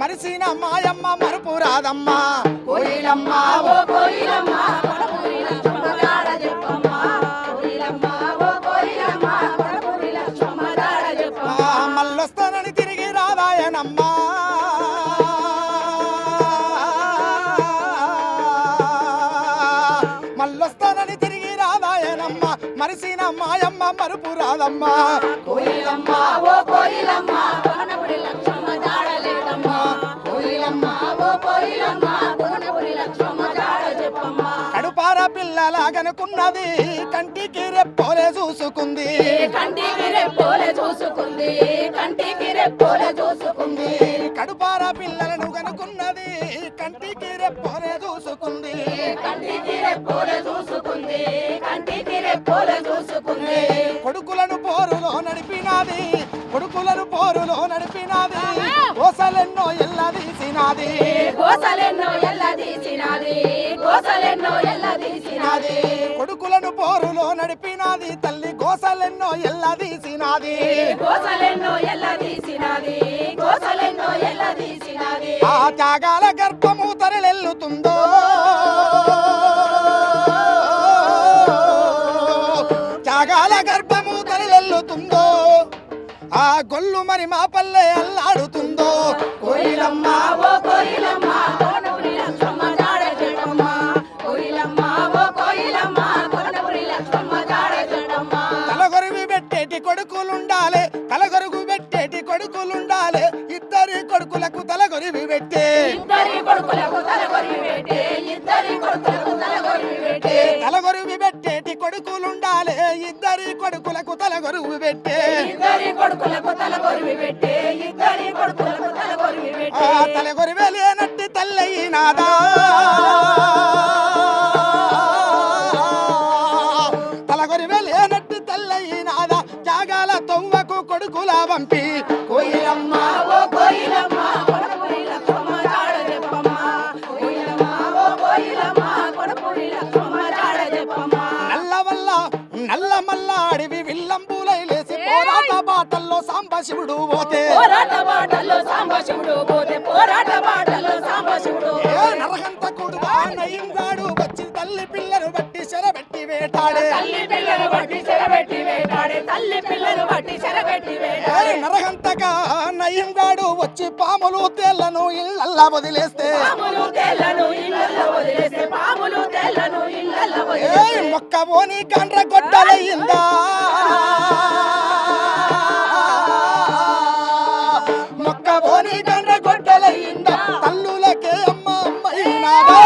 మరిసిన మాయమ్మ మరుపు రాదమ్మా. కోయిలమ్మ ఓ కోయిలమ్మ మళ్ళొస్తానని తిరిగి మళ్ళొస్తానని మరిసిన మాయమ్మ మరుపు రాదమ్మా. కోయిలమ్మ ఓ కోయిలమ్మ పిల్లలాగనుకున్నది కంటికి రెప్పోలే చూసుకుంది. కంటికి రెప్పోలే చూసుకుంది. కంటికి రెప్పోలే చూసుకుంది. కడుపార పిల్లలను కనుకున్నది కంటికి రెప్పోలే చూసుకుంది. కంటికి రెప్పోలే చూసుకుంది. కంటికి రెప్పోలే చూసుకుంది. కొడుకులను పోరులో నడిపినాది. కొడుకులను పోరులో నడిపినాది. కోసలెన్నో ఎల్ల తీసినాది. గోసలెన్నో ఎల్ల తీసినది. గోసలెన్నో తీసినది కొడుకులను పోరులో నడిపినాది. తల్లి గోసలెన్నో ఎల్ల తీసినాది గోసలెన్నో ఎల్ల తీసినది గోసలెన్నో ఎల్ల తీసినది ఆ త్యాగాల గర్భము తరలెల్లుతుందో. త్యాగాల గర్భము తరలెల్లుతుందో. ఆ గొల్లు మరి మా పల్లె అల్లాడుతుందో. కోయిలమ్మ ఓ కోయిలమ్మ కొడుకులుండాలి ఇద్దరి కొడుకులకు తలగొరివి పెట్టే. ఇద్దరి కొడుకులకు తలగొరి పెట్టే పెట్టే. తలగొరివి పెట్టేటి కొడుకులుండాలి ఇద్దరి కొడుకులకు తలగొరువు కొడుకులకు తలగొరివి పెట్టే పెట్టే. తలగొరివే లేనట్టి తల్లయినాదా కొడుకులా పంపి కోయిలమ్మ ఓ కోయిలమ్మ నల్ల మల్ల అడివి విల్లంబులై లేసి పోరాట బాటల్లో సాంబశివుడు పోతే. పోరాట బాటలో సాంబశివుడు పోతే పోరాట బాటలో సాంబశివుడు ఏ నరహంతకుడు నయింగాడు వచ్చి తల్లి పిల్లలు బట్టి చెరబెట్టి వేటాడే. తల్లి పిల్లలు బట్టి చెరబెట్టి తల్లి పిల్లలు బట్టి వేటాడే నరహంతగా నయింగాడు వచ్చి పాములు తేళ్ళను ఇళ్ళల్లా వదిలేస్తే. పాములు తేళ్ళను ఇళ్ళల్లో వదిలేస్తే పాములు తేళ్ళను ఇళ్ళల్లో వదిలేస్తే. మొక్క పోని కండ్ర గొడ్డలయ్యిందా మొక్క పోని కండ్ర గొడ్డలయ్యిందా తల్లులకే అమ్మ అమ్మైనాదా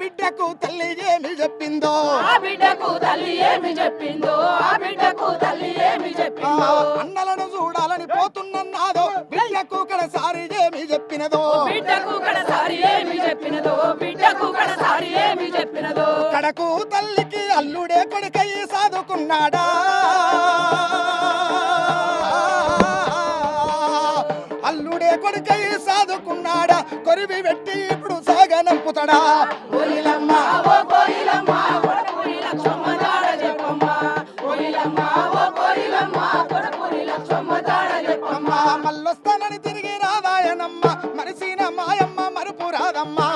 బిడ్డకు తల్లి ఏమి చెప్పిందో? ఆ బిడ్డకు తల్లి ఏమి చెప్పిందో? ఆ బిడ్డకు తల్లి ఏమి చెప్పిందో? అన్నలను చూడాలని పోతున్నన్నాదో? బిడ్డకు కడసారి ఏమి చెప్పినదో? బిడ్డకు కడసారి ఏమి చెప్పినదో? బిడ్డకు కడసారి ఏమి చెప్పినదో? కడకు తల్లికి అల్లుడే కొడుకయ్యి సాదుకున్నాడా అల్లుడే కొడుకయ్యి సాదుకున్నాడా కొరివి పెట్టి ఇప్పుడు సాగనంపుతాడా కోయిలమ్మ ఓ కోయిలమ్మ కొడపూరి లక్ష్మమ్మ జాడ చెప్పమ్మ. కోయిలమ్మ ఓ కోయిలమ్మ కొడపూరి లక్ష్మమ్మ చెప్పమ్మ. తిరిగి రాదాయనమ్మ మరిసిన మాయమ్మ మరుపు రాదమ్మా.